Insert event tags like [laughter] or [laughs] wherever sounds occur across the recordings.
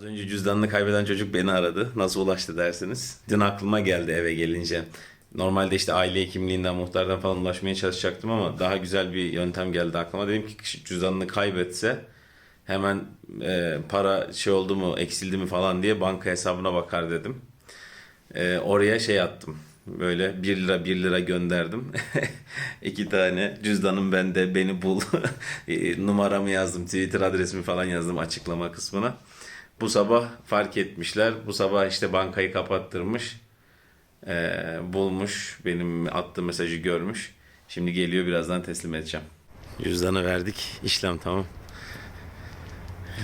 Az önce cüzdanını kaybeden çocuk beni aradı. Nasıl ulaştı dersiniz. Dün aklıma geldi eve gelince. Normalde işte aile hekimliğinden, muhtardan falan ulaşmaya çalışacaktım ama daha güzel bir yöntem geldi aklıma. Dedim ki kişi cüzdanını kaybetse hemen e, para şey oldu mu, eksildi mi falan diye banka hesabına bakar dedim. E, oraya şey attım. Böyle 1 lira 1 lira gönderdim. [laughs] İki tane cüzdanım bende beni bul. [laughs] E, Numaramı yazdım. Twitter adresimi falan yazdım açıklama kısmına. Bu sabah fark etmişler. Bu sabah işte bankayı kapattırmış. E, bulmuş. Benim attığım mesajı görmüş. Şimdi geliyor birazdan teslim edeceğim. Cüzdanı verdik. İşlem tamam.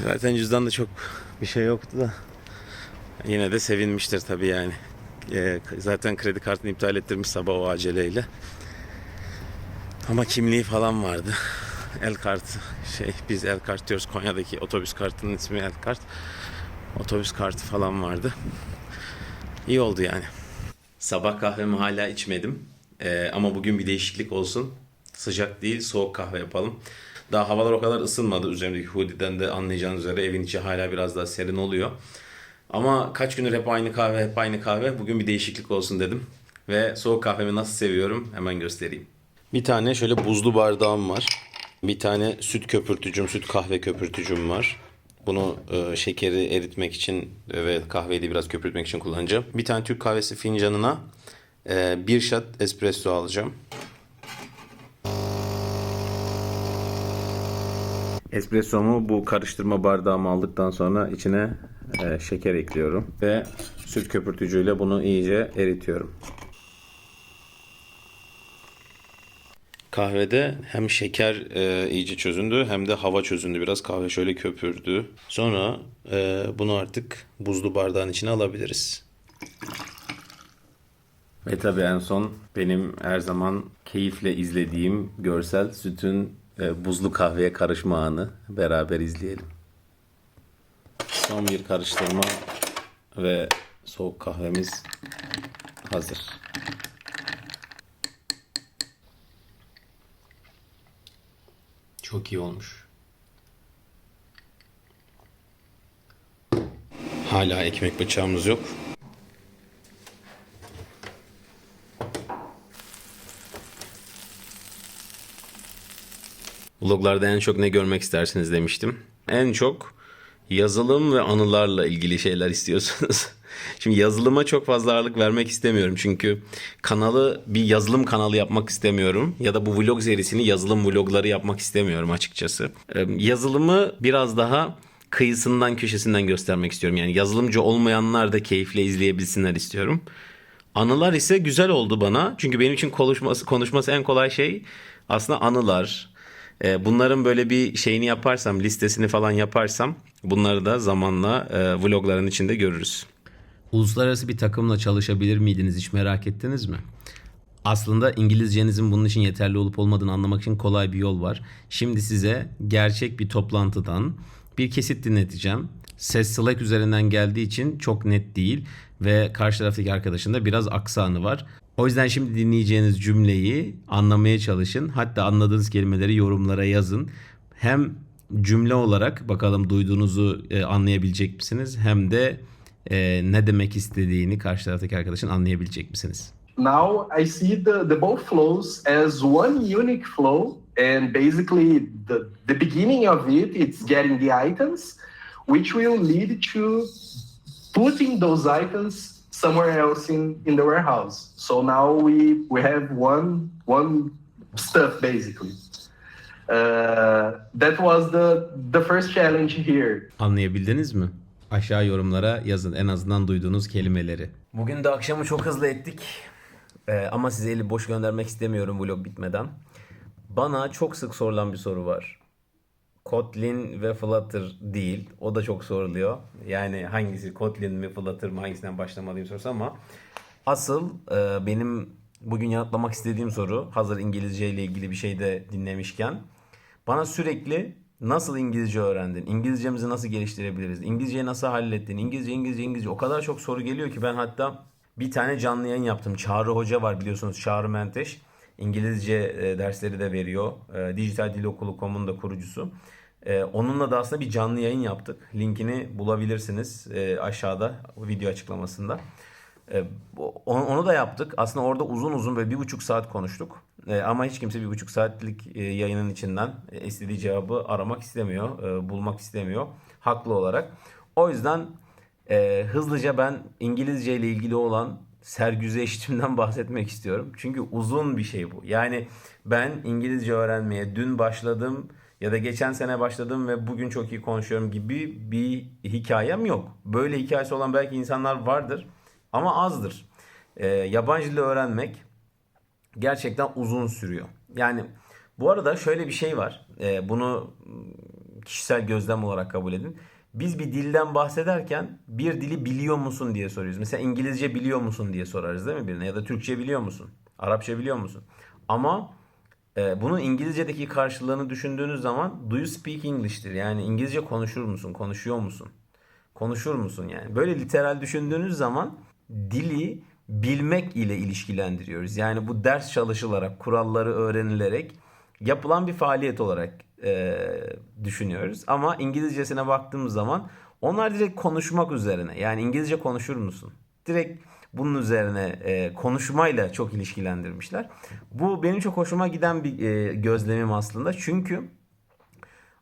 Zaten cüzdanda çok bir şey yoktu da. Yine de sevinmiştir tabii yani. Ee, zaten kredi kartını iptal ettirmiş sabah o aceleyle. Ama kimliği falan vardı. El kartı şey biz el kart diyoruz Konya'daki otobüs kartının ismi el kart. Otobüs kartı falan vardı. İyi oldu yani. Sabah kahvemi hala içmedim. Ee, ama bugün bir değişiklik olsun. Sıcak değil soğuk kahve yapalım. Daha havalar o kadar ısınmadı. Üzerimdeki hoodie'den de anlayacağınız üzere evin içi hala biraz daha serin oluyor. Ama kaç gündür hep aynı kahve, hep aynı kahve. Bugün bir değişiklik olsun dedim. Ve soğuk kahvemi nasıl seviyorum hemen göstereyim. Bir tane şöyle buzlu bardağım var. Bir tane süt köpürtücüm, süt kahve köpürtücüm var. Bunu e, şekeri eritmek için ve kahveyi de biraz köpürtmek için kullanacağım. Bir tane Türk kahvesi fincanına e, bir shot espresso alacağım. Espressomu bu karıştırma bardağıma aldıktan sonra içine e, şeker ekliyorum ve süt köpürtücüyle bunu iyice eritiyorum. Kahvede hem şeker e, iyice çözündü hem de hava çözündü biraz. Kahve şöyle köpürdü. Sonra e, bunu artık buzlu bardağın içine alabiliriz. Ve tabii en son benim her zaman keyifle izlediğim görsel sütün e, buzlu kahveye karışma anı beraber izleyelim. Son bir karıştırma ve soğuk kahvemiz hazır. Çok iyi olmuş. Hala ekmek bıçağımız yok. Vloglarda en çok ne görmek istersiniz demiştim. En çok yazılım ve anılarla ilgili şeyler [laughs] istiyorsunuz. Şimdi yazılıma çok fazla ağırlık vermek istemiyorum. Çünkü kanalı bir yazılım kanalı yapmak istemiyorum. Ya da bu vlog serisini yazılım vlogları yapmak istemiyorum açıkçası. Ee, Yazılımı biraz daha kıyısından köşesinden göstermek istiyorum. Yani yazılımcı olmayanlar da keyifle izleyebilsinler istiyorum. Anılar ise güzel oldu bana. Çünkü benim için konuşması, konuşması en kolay şey aslında anılar. Ee, Bunların böyle bir şeyini yaparsam, listesini falan yaparsam bunları da zamanla e, vlogların içinde görürüz. Uluslararası bir takımla çalışabilir miydiniz hiç merak ettiniz mi? Aslında İngilizcenizin bunun için yeterli olup olmadığını anlamak için kolay bir yol var. Şimdi size gerçek bir toplantıdan bir kesit dinleteceğim. Ses Slack üzerinden geldiği için çok net değil ve karşı taraftaki arkadaşın da biraz aksanı var. O yüzden şimdi dinleyeceğiniz cümleyi anlamaya çalışın. Hatta anladığınız kelimeleri yorumlara yazın. Hem cümle olarak bakalım duyduğunuzu e, anlayabilecek misiniz? Hem de e, ne demek istediğini karşı taraftaki arkadaşın anlayabilecek misiniz? now I see the, the both flows as one unique flow, and basically the, the beginning of it, it's getting the items, which will lead to putting those items somewhere else in, in the warehouse. So now we we have one one stuff basically. Uh, that was the the first challenge here. Anlayabildiniz mi? Aşağı yorumlara yazın en azından duyduğunuz kelimeleri. Bugün de akşamı çok hızlı ettik. Ee, ama size eli boş göndermek istemiyorum vlog bitmeden. Bana çok sık sorulan bir soru var. Kotlin ve Flutter değil. O da çok soruluyor. Yani hangisi Kotlin mi Flutter mı hangisinden başlamalıyım sorusu ama asıl e, benim bugün yanıtlamak istediğim soru hazır İngilizce ile ilgili bir şey de dinlemişken bana sürekli nasıl İngilizce öğrendin? İngilizcemizi nasıl geliştirebiliriz? İngilizceyi nasıl hallettin? İngilizce, İngilizce, İngilizce. O kadar çok soru geliyor ki ben hatta bir tane canlı yayın yaptım. Çağrı Hoca var biliyorsunuz Çağrı Menteş. İngilizce e, dersleri de veriyor. E, Dijital Dil Okulu.com'un da kurucusu. E, onunla da aslında bir canlı yayın yaptık. Linkini bulabilirsiniz aşağıda video açıklamasında. E, onu da yaptık. Aslında orada uzun uzun böyle bir buçuk saat konuştuk. E, ama hiç kimse bir buçuk saatlik e, yayının içinden e, istediği cevabı aramak istemiyor, bulmak istemiyor. Haklı olarak. O yüzden hızlıca ben İngilizce ile ilgili olan sergüzeştimden [laughs] bahsetmek istiyorum. Çünkü uzun bir şey bu. Yani ben İngilizce öğrenmeye dün başladım ya da geçen sene başladım ve bugün çok iyi konuşuyorum gibi bir hikayem yok. Böyle hikayesi olan belki insanlar vardır ama azdır. E, yabancı dil öğrenmek gerçekten uzun sürüyor. Yani bu arada şöyle bir şey var. Ee, bunu kişisel gözlem olarak kabul edin. Biz bir dilden bahsederken bir dili biliyor musun diye soruyoruz. Mesela İngilizce biliyor musun diye sorarız değil mi birine? Ya da Türkçe biliyor musun? Arapça biliyor musun? Ama e, bunun İngilizce'deki karşılığını düşündüğünüz zaman do you speak English'tir. Yani İngilizce konuşur musun? Konuşuyor musun? Konuşur musun yani? Böyle literal düşündüğünüz zaman dili bilmek ile ilişkilendiriyoruz. Yani bu ders çalışılarak, kuralları öğrenilerek yapılan bir faaliyet olarak e, düşünüyoruz. Ama İngilizcesine baktığımız zaman onlar direkt konuşmak üzerine. Yani İngilizce konuşur musun? Direkt bunun üzerine e, konuşmayla çok ilişkilendirmişler. Bu benim çok hoşuma giden bir e, gözlemim aslında. Çünkü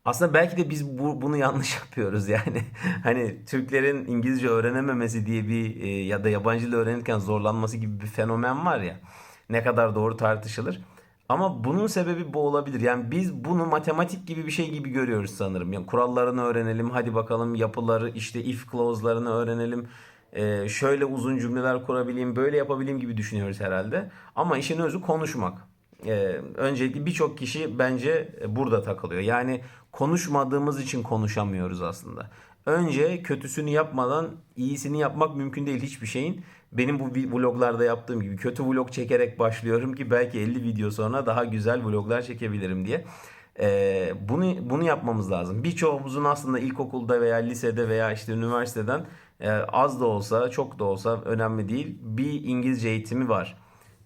aslında belki de biz bu, bunu yanlış [laughs] yapıyoruz yani. Hani Türklerin İngilizce öğrenememesi diye bir e, ya da yabancı dil öğrenirken zorlanması gibi bir fenomen var ya. Ne kadar doğru tartışılır. Ama bunun sebebi bu olabilir. Yani biz bunu matematik gibi bir şey gibi görüyoruz sanırım. Yani kurallarını öğrenelim, hadi bakalım yapıları, işte if clause'larını öğrenelim. Ee, şöyle uzun cümleler kurabileyim, böyle yapabileyim gibi düşünüyoruz herhalde. Ama işin özü konuşmak. Ee, öncelikle birçok kişi bence burada takılıyor. Yani konuşmadığımız için konuşamıyoruz aslında. Önce kötüsünü yapmadan iyisini yapmak mümkün değil hiçbir şeyin. Benim bu vloglarda yaptığım gibi kötü vlog çekerek başlıyorum ki belki 50 video sonra daha güzel vloglar çekebilirim diye. Ee, bunu bunu yapmamız lazım. Birçoğumuzun aslında ilkokulda veya lisede veya işte üniversiteden e, az da olsa çok da olsa önemli değil bir İngilizce eğitimi var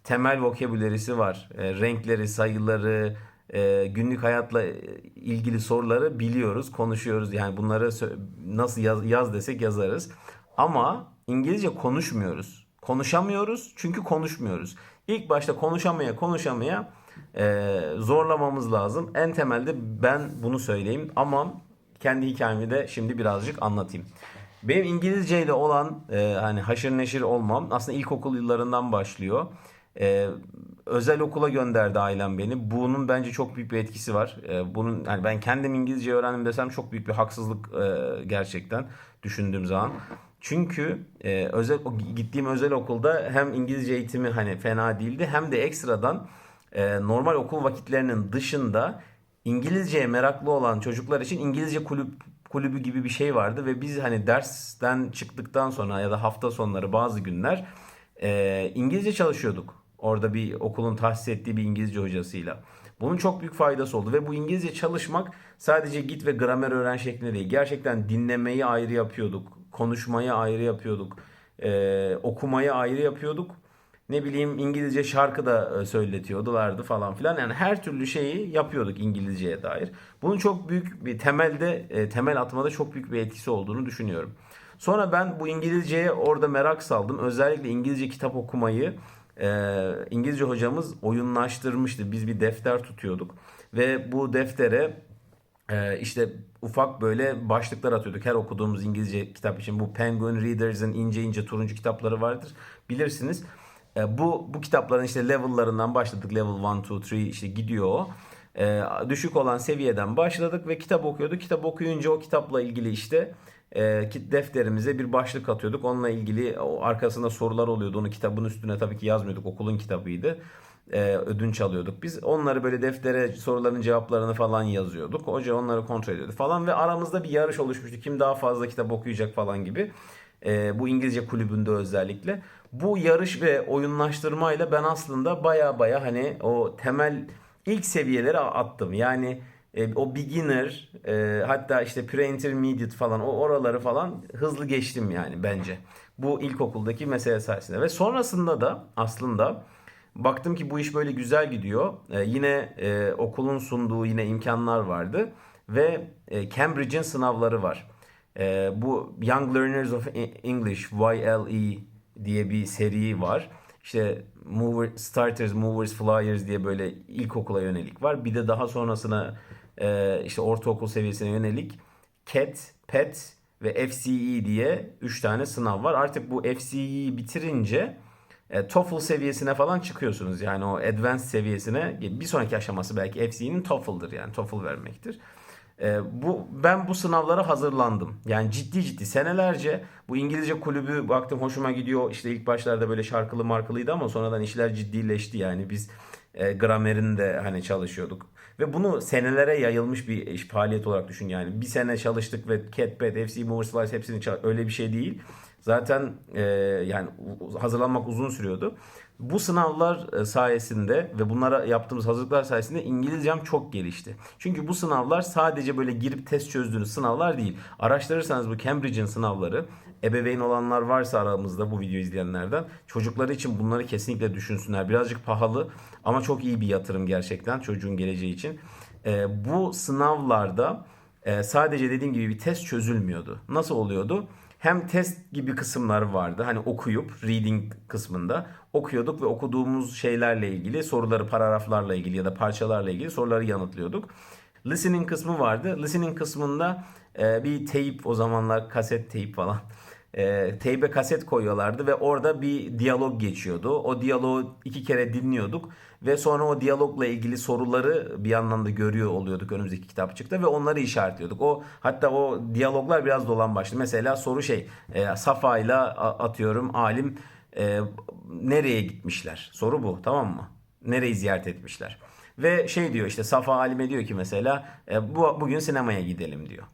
temel vokabülerisi var. E, renkleri, sayıları, e, günlük hayatla e, ilgili soruları biliyoruz, konuşuyoruz. Yani bunları nasıl yaz, yaz desek yazarız. Ama İngilizce konuşmuyoruz. Konuşamıyoruz çünkü konuşmuyoruz. İlk başta konuşamaya konuşamaya e, zorlamamız lazım. En temelde ben bunu söyleyeyim ama kendi hikayemi de şimdi birazcık anlatayım. Benim İngilizce ile olan e, hani haşır neşir olmam aslında ilkokul yıllarından başlıyor. E, özel okula gönderdi ailem beni. Bunun bence çok büyük bir etkisi var. E, bunun hani ben kendim İngilizce öğrendim desem çok büyük bir haksızlık e, gerçekten düşündüğüm zaman. Çünkü e, özel gittiğim özel okulda hem İngilizce eğitimi hani fena değildi hem de ekstradan e, normal okul vakitlerinin dışında İngilizceye meraklı olan çocuklar için İngilizce kulüp kulübü gibi bir şey vardı ve biz hani dersten çıktıktan sonra ya da hafta sonları bazı günler e, İngilizce çalışıyorduk. Orada bir okulun tahsis ettiği bir İngilizce hocasıyla. Bunun çok büyük faydası oldu ve bu İngilizce çalışmak sadece git ve gramer öğren şeklinde değil. Gerçekten dinlemeyi ayrı yapıyorduk, konuşmayı ayrı yapıyorduk, e, okumayı ayrı yapıyorduk. Ne bileyim İngilizce şarkı da e, söyletiyordulardı falan filan. Yani her türlü şeyi yapıyorduk İngilizceye dair. Bunun çok büyük bir temelde e, temel atmada çok büyük bir etkisi olduğunu düşünüyorum. Sonra ben bu İngilizceye orada merak saldım. Özellikle İngilizce kitap okumayı e, İngilizce hocamız oyunlaştırmıştı. Biz bir defter tutuyorduk ve bu deftere ee, işte ufak böyle başlıklar atıyorduk her okuduğumuz İngilizce kitap için. Bu Penguin Readers'ın ince ince turuncu kitapları vardır. Bilirsiniz. Ee, bu bu kitapların işte level'larından başladık. Level 1, 2, 3 işte gidiyor. Ee, düşük olan seviyeden başladık ve kitap okuyorduk. Kitap okuyunca o kitapla ilgili işte e, kit defterimize bir başlık atıyorduk. Onunla ilgili o arkasında sorular oluyordu. Onu kitabın üstüne tabii ki yazmıyorduk. Okulun kitabıydı e, ödünç alıyorduk. Biz onları böyle deftere soruların cevaplarını falan yazıyorduk. Hoca onları kontrol ediyordu falan ve aramızda bir yarış oluşmuştu. Kim daha fazla kitap okuyacak falan gibi. E, bu İngilizce kulübünde özellikle. Bu yarış ve oyunlaştırmayla ben aslında baya baya hani o temel ilk seviyelere attım. Yani e, o beginner e, hatta işte pre-intermediate falan o oraları falan hızlı geçtim yani bence. Bu ilkokuldaki mesele sayesinde. Ve sonrasında da aslında Baktım ki bu iş böyle güzel gidiyor. Ee, yine e, okulun sunduğu yine imkanlar vardı. ve e, Cambridge'in sınavları var. E, bu Young Learners of English YLE diye bir seri var. İşte Mover, Starters, Movers, Flyers diye böyle ilkokula yönelik var. Bir de daha sonrasına e, işte ortaokul seviyesine yönelik CAT, PET ve FCE diye 3 tane sınav var. Artık bu FCE'yi bitirince e, TOEFL seviyesine falan çıkıyorsunuz. Yani o advanced seviyesine bir sonraki aşaması belki FCE'nin TOEFL'dır yani TOEFL vermektir. E, bu ben bu sınavlara hazırlandım. Yani ciddi ciddi senelerce bu İngilizce kulübü baktım hoşuma gidiyor. İşte ilk başlarda böyle şarkılı markılıydı ama sonradan işler ciddileşti yani biz e, gramerinde hani çalışıyorduk. Ve bunu senelere yayılmış bir iş faaliyet olarak düşün yani. Bir sene çalıştık ve CatPad, FC Movers Slice hepsini öyle bir şey değil. Zaten e, yani hazırlanmak uzun sürüyordu. Bu sınavlar e, sayesinde ve bunlara yaptığımız hazırlıklar sayesinde İngilizcem çok gelişti. Çünkü bu sınavlar sadece böyle girip test çözdüğünüz sınavlar değil. Araştırırsanız bu Cambridge'in sınavları ebeveyn olanlar varsa aramızda bu videoyu izleyenlerden çocukları için bunları kesinlikle düşünsünler. Birazcık pahalı ama çok iyi bir yatırım gerçekten çocuğun geleceği için. E, bu sınavlarda e, sadece dediğim gibi bir test çözülmüyordu. Nasıl oluyordu? Hem test gibi kısımlar vardı. Hani okuyup reading kısmında okuyorduk ve okuduğumuz şeylerle ilgili soruları paragraflarla ilgili ya da parçalarla ilgili soruları yanıtlıyorduk. Listening kısmı vardı. Listening kısmında e, bir teyp o zamanlar kaset teyp falan. E, teybe kaset koyuyorlardı ve orada bir diyalog geçiyordu. O diyaloğu iki kere dinliyorduk ve sonra o diyalogla ilgili soruları bir yandan da görüyor oluyorduk önümüzdeki kitapçıkta ve onları işaretliyorduk. O hatta o diyaloglar biraz dolan başlı. Mesela soru şey e, Safa ile atıyorum alim e, nereye gitmişler? Soru bu tamam mı? Nereyi ziyaret etmişler? Ve şey diyor işte Safa Alime diyor ki mesela e, bu bugün sinemaya gidelim diyor.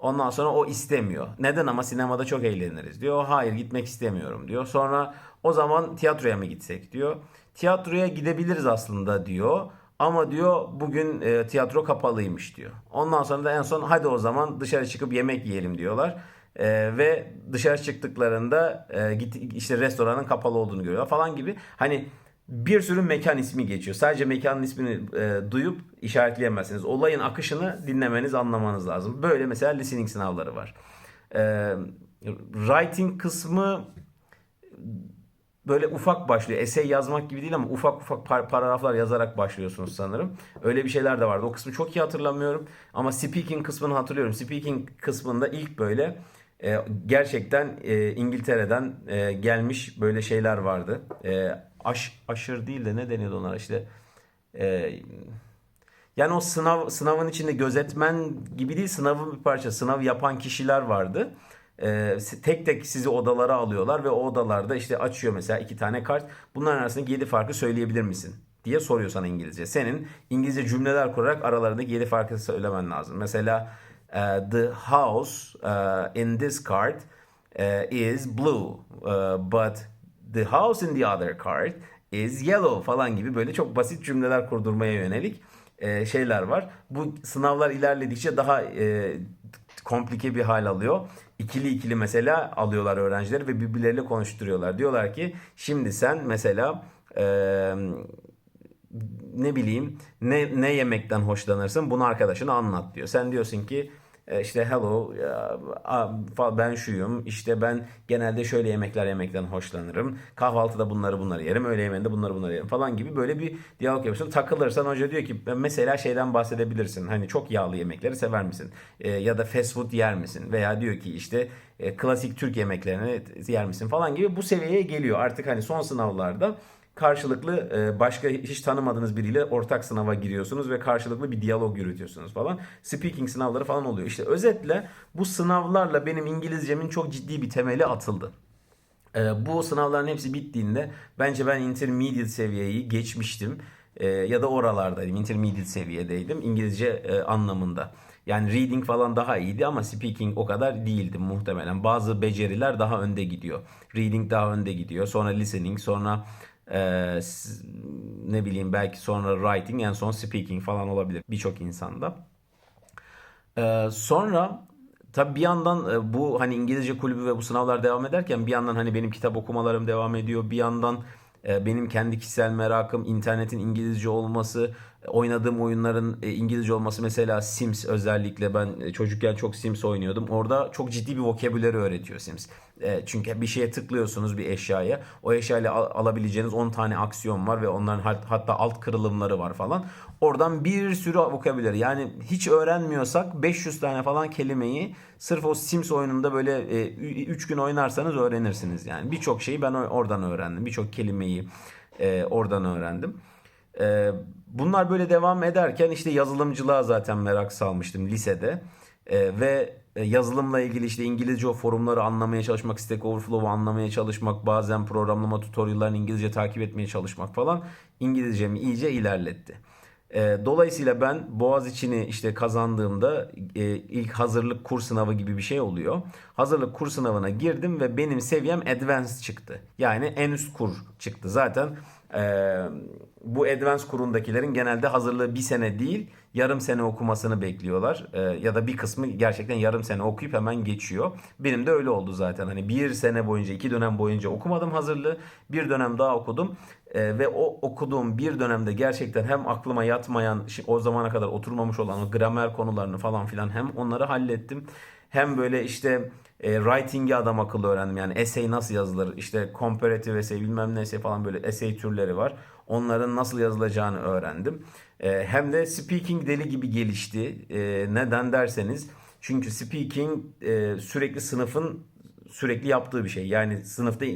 Ondan sonra o istemiyor. Neden ama sinemada çok eğleniriz diyor. Hayır gitmek istemiyorum diyor. Sonra o zaman tiyatroya mı gitsek diyor. Tiyatroya gidebiliriz aslında diyor. Ama diyor bugün e, tiyatro kapalıymış diyor. Ondan sonra da en son hadi o zaman dışarı çıkıp yemek yiyelim diyorlar. E, ve dışarı çıktıklarında e, git, işte restoranın kapalı olduğunu görüyorlar falan gibi. Hani bir sürü mekan ismi geçiyor. Sadece mekanın ismini e, duyup işaretleyemezsiniz. Olayın akışını dinlemeniz, anlamanız lazım. Böyle mesela listening sınavları var. E, writing kısmı böyle ufak başlıyor. Essay yazmak gibi değil ama ufak ufak par- paragraflar yazarak başlıyorsunuz sanırım. Öyle bir şeyler de vardı. O kısmı çok iyi hatırlamıyorum. Ama speaking kısmını hatırlıyorum. Speaking kısmında ilk böyle e, gerçekten e, İngiltere'den e, gelmiş böyle şeyler vardı. E, aş, aşır değil de ne deniyordu onlara işte. E, yani o sınav sınavın içinde gözetmen gibi değil sınavın bir parça. Sınav yapan kişiler vardı. Ee, tek tek sizi odalara alıyorlar ve o odalarda işte açıyor mesela iki tane kart. Bunların arasındaki yedi farkı söyleyebilir misin? diye soruyor sana İngilizce. Senin İngilizce cümleler kurarak aralarındaki yedi farkı söylemen lazım. Mesela e, the house e, in this card e, is blue e, but the house in the other card is yellow falan gibi böyle çok basit cümleler kurdurmaya yönelik e, şeyler var. Bu sınavlar ilerledikçe daha e, komplike bir hal alıyor. İkili ikili mesela alıyorlar öğrencileri ve birbirleriyle konuşturuyorlar. Diyorlar ki şimdi sen mesela e, ne bileyim ne ne yemekten hoşlanırsın bunu arkadaşına anlat diyor. Sen diyorsun ki işte hello fa- ben şuyum işte ben genelde şöyle yemekler yemekten hoşlanırım. Kahvaltıda bunları bunları yerim öğle yemeğinde bunları bunları yerim falan gibi böyle bir diyalog yapıyorsun. Takılırsan hoca diyor ki mesela şeyden bahsedebilirsin. Hani çok yağlı yemekleri sever misin? E, ya da fast food yer misin? Veya diyor ki işte e, klasik Türk yemeklerini yer misin falan gibi bu seviyeye geliyor. Artık hani son sınavlarda karşılıklı e, başka hiç tanımadığınız biriyle ortak sınava giriyorsunuz ve karşılıklı bir diyalog yürütüyorsunuz falan. Speaking sınavları falan oluyor. İşte özetle bu sınavlarla benim İngilizcemin çok ciddi bir temeli atıldı. E, bu sınavların hepsi bittiğinde bence ben intermediate seviyeyi geçmiştim. E, ya da oralardaydım. Intermediate seviyedeydim İngilizce anlamında. Yani reading falan daha iyiydi ama speaking o kadar değildi muhtemelen. Bazı beceriler daha önde gidiyor. Reading daha önde gidiyor. Sonra listening, sonra e, s- ne bileyim belki sonra writing, en son speaking falan olabilir birçok insanda. Ee, sonra tabii bir yandan e, bu hani İngilizce kulübü ve bu sınavlar devam ederken bir yandan hani benim kitap okumalarım devam ediyor. Bir yandan e, benim kendi kişisel merakım, internetin İngilizce olması, Oynadığım oyunların e, İngilizce olması mesela Sims özellikle ben çocukken çok Sims oynuyordum. Orada çok ciddi bir vocabulary öğretiyor Sims. E, çünkü bir şeye tıklıyorsunuz bir eşyaya. O eşyayla al- alabileceğiniz 10 tane aksiyon var ve onların hat- hatta alt kırılımları var falan. Oradan bir sürü vocabulary yani hiç öğrenmiyorsak 500 tane falan kelimeyi sırf o Sims oyununda böyle 3 gün oynarsanız öğrenirsiniz yani. Birçok şeyi ben oradan öğrendim. Birçok kelimeyi e, oradan öğrendim. Bunlar böyle devam ederken işte yazılımcılığa zaten merak salmıştım lisede. Ve e, yazılımla ilgili işte İngilizce o forumları anlamaya çalışmak, Stack Overflow'u anlamaya çalışmak, bazen programlama tutorial'larını İngilizce takip etmeye çalışmak falan İngilizcemi iyice ilerletti. Ee, dolayısıyla ben Boğaziçi'ni işte kazandığımda e, ilk hazırlık kur sınavı gibi bir şey oluyor. Hazırlık kur sınavına girdim ve benim seviyem advanced çıktı. Yani en üst kur çıktı. Zaten e, bu advanced kurundakilerin genelde hazırlığı bir sene değil yarım sene okumasını bekliyorlar. E, ya da bir kısmı gerçekten yarım sene okuyup hemen geçiyor. Benim de öyle oldu zaten. Hani bir sene boyunca iki dönem boyunca okumadım hazırlığı. Bir dönem daha okudum. E, ve o okuduğum bir dönemde gerçekten hem aklıma yatmayan o zamana kadar oturmamış olan o gramer konularını falan filan hem onları hallettim. Hem böyle işte e, writing'i adam akıllı öğrendim. Yani essay nasıl yazılır? İşte comparative essay bilmem ne falan böyle essay türleri var. Onların nasıl yazılacağını öğrendim. E, hem de speaking deli gibi gelişti. E, neden derseniz çünkü speaking e, sürekli sınıfın sürekli yaptığı bir şey. Yani sınıfta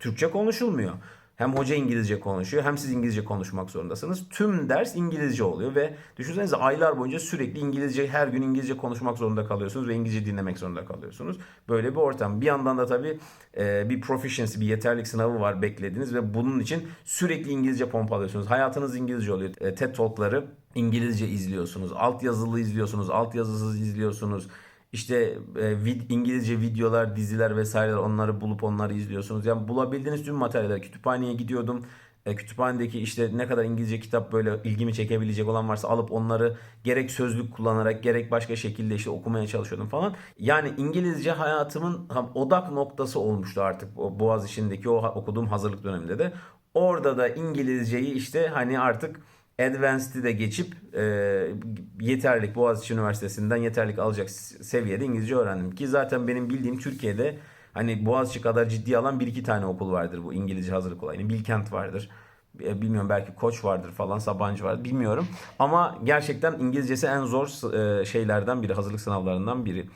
Türkçe konuşulmuyor. Hem hoca İngilizce konuşuyor hem siz İngilizce konuşmak zorundasınız. Tüm ders İngilizce oluyor ve düşünsenize aylar boyunca sürekli İngilizce her gün İngilizce konuşmak zorunda kalıyorsunuz ve İngilizce dinlemek zorunda kalıyorsunuz. Böyle bir ortam. Bir yandan da tabii e, bir proficiency, bir yeterlik sınavı var beklediniz ve bunun için sürekli İngilizce pompalıyorsunuz. Hayatınız İngilizce oluyor. E, TED Talk'ları İngilizce izliyorsunuz. Alt yazılı izliyorsunuz. Alt yazısız izliyorsunuz. İşte e, vid- İngilizce videolar, diziler vesaireler onları bulup onları izliyorsunuz. Yani bulabildiğiniz tüm materyaller. Kütüphaneye gidiyordum. E, kütüphanedeki işte ne kadar İngilizce kitap böyle ilgimi çekebilecek olan varsa alıp onları gerek sözlük kullanarak gerek başka şekilde işte okumaya çalışıyordum falan. Yani İngilizce hayatımın ha- odak noktası olmuştu artık o Boğaziçi'ndeki o okuduğum hazırlık döneminde de. Orada da İngilizceyi işte hani artık Advanced'i de geçip e, yeterlik Boğaziçi Üniversitesi'nden yeterlik alacak seviyede İngilizce öğrendim. Ki zaten benim bildiğim Türkiye'de hani Boğaziçi kadar ciddi alan bir iki tane okul vardır bu İngilizce hazırlık olayını. Bilkent vardır. E, Bilmiyorum belki Koç vardır falan Sabancı vardır bilmiyorum. Ama gerçekten İngilizcesi en zor e, şeylerden biri hazırlık sınavlarından biri.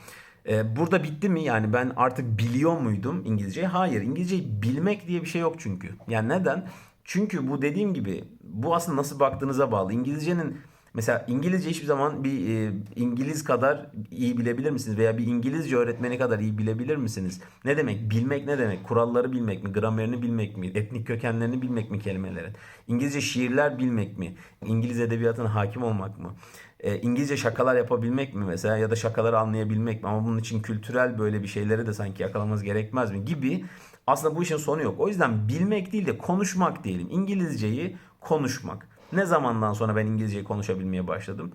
E, Burada bitti mi? Yani ben artık biliyor muydum İngilizceyi? Hayır. İngilizceyi bilmek diye bir şey yok çünkü. Yani neden? Çünkü bu dediğim gibi bu aslında nasıl baktığınıza bağlı. İngilizcenin mesela İngilizce hiçbir zaman bir e, İngiliz kadar iyi bilebilir misiniz? Veya bir İngilizce öğretmeni kadar iyi bilebilir misiniz? Ne demek? Bilmek ne demek? Kuralları bilmek mi? Gramerini bilmek mi? Etnik kökenlerini bilmek mi kelimelerin? İngilizce şiirler bilmek mi? İngiliz edebiyatına hakim olmak mı? E, İngilizce şakalar yapabilmek mi mesela ya da şakaları anlayabilmek mi? Ama bunun için kültürel böyle bir şeyleri de sanki yakalamamız gerekmez mi? Gibi aslında bu işin sonu yok. O yüzden bilmek değil de konuşmak diyelim. İngilizceyi konuşmak. Ne zamandan sonra ben İngilizceyi konuşabilmeye başladım?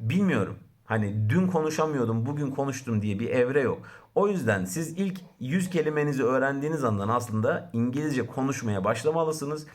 Bilmiyorum. Hani dün konuşamıyordum, bugün konuştum diye bir evre yok. O yüzden siz ilk 100 kelimenizi öğrendiğiniz andan aslında İngilizce konuşmaya başlamalısınız.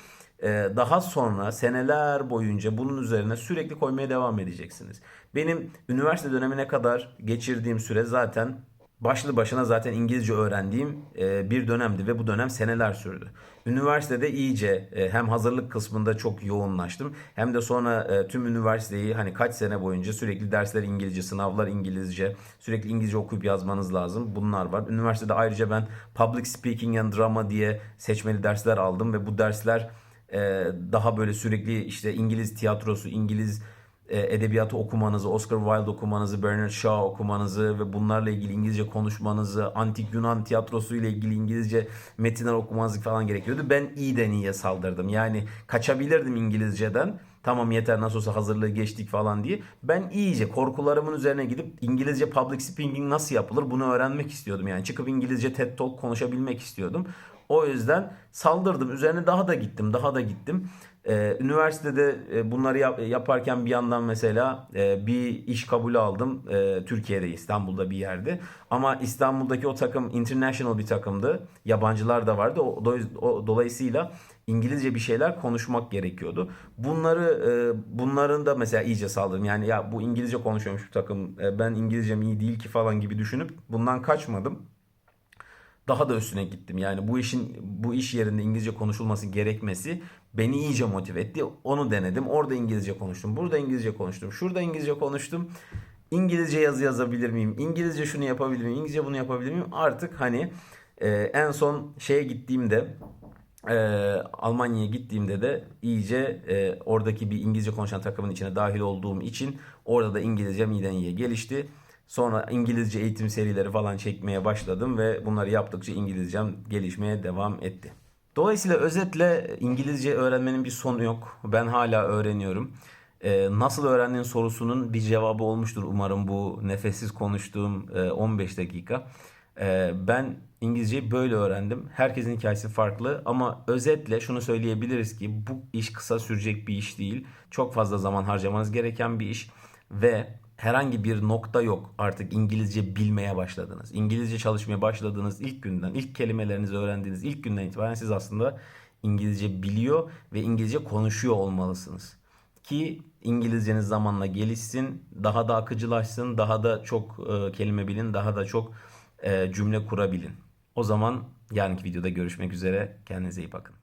Ee, Daha sonra seneler boyunca bunun üzerine sürekli koymaya devam edeceksiniz. Benim üniversite dönemine kadar geçirdiğim süre zaten başlı başına zaten İngilizce öğrendiğim e, bir dönemdi ve bu dönem seneler sürdü. Üniversitede iyice e, hem hazırlık kısmında çok yoğunlaştım hem de sonra e, tüm üniversiteyi hani kaç sene boyunca sürekli dersler İngilizce, sınavlar İngilizce, sürekli İngilizce okuyup yazmanız lazım. Bunlar var. Üniversitede ayrıca ben Public Speaking and Drama diye seçmeli dersler aldım ve bu dersler daha böyle sürekli işte İngiliz tiyatrosu, İngiliz edebiyatı okumanızı, Oscar Wilde okumanızı, Bernard Shaw okumanızı ve bunlarla ilgili İngilizce konuşmanızı, antik Yunan tiyatrosu ile ilgili İngilizce metinler okumanızı falan gerekiyordu. Ben iyiden iyiye saldırdım. Yani kaçabilirdim İngilizceden. Tamam yeter nasıl olsa hazırlığı geçtik falan diye. Ben iyice korkularımın üzerine gidip İngilizce public speaking nasıl yapılır bunu öğrenmek istiyordum. Yani çıkıp İngilizce TED Talk konuşabilmek istiyordum. O yüzden saldırdım. Üzerine daha da gittim, daha da gittim. Ee, üniversitede e, bunları yap- yaparken bir yandan mesela e, bir iş kabulü aldım. E, Türkiye'de, İstanbul'da bir yerde. Ama İstanbul'daki o takım international bir takımdı. Yabancılar da vardı. O, o- dolayısıyla İngilizce bir şeyler konuşmak gerekiyordu. Bunları e, bunların da mesela iyice saldırdım. Yani ya bu İngilizce konuşuyormuş bu takım. e, ben İngilizcem iyi değil ki falan gibi düşünüp bundan kaçmadım daha da üstüne gittim. Yani bu işin bu iş yerinde İngilizce konuşulması gerekmesi beni iyice motive etti. Onu denedim. Orada İngilizce konuştum. Burada İngilizce konuştum. Şurada İngilizce konuştum. İngilizce yazı yazabilir miyim? İngilizce şunu yapabilir miyim? İngilizce bunu yapabilir miyim? Artık hani e, en son şeye gittiğimde e, Almanya'ya gittiğimde de iyice e, oradaki bir İngilizce konuşan takımın içine dahil olduğum için orada da İngilizcem iyiden iyiye gelişti. Sonra İngilizce eğitim serileri falan çekmeye başladım ve bunları yaptıkça İngilizcem gelişmeye devam etti. Dolayısıyla özetle İngilizce öğrenmenin bir sonu yok. Ben hala öğreniyorum. Ee, nasıl öğrendiğin sorusunun bir cevabı olmuştur umarım bu nefessiz konuştuğum e, 15 dakika. Ee, ben İngilizceyi böyle öğrendim. Herkesin hikayesi farklı ama özetle şunu söyleyebiliriz ki bu iş kısa sürecek bir iş değil. Çok fazla zaman harcamanız gereken bir iş ve herhangi bir nokta yok. Artık İngilizce bilmeye başladınız. İngilizce çalışmaya başladığınız ilk günden, ilk kelimelerinizi öğrendiğiniz ilk günden itibaren siz aslında İngilizce biliyor ve İngilizce konuşuyor olmalısınız. Ki İngilizceniz zamanla gelişsin, daha da akıcılaşsın, daha da çok e, kelime bilin, daha da çok e, cümle kurabilin. O zaman yarınki videoda görüşmek üzere. Kendinize iyi bakın.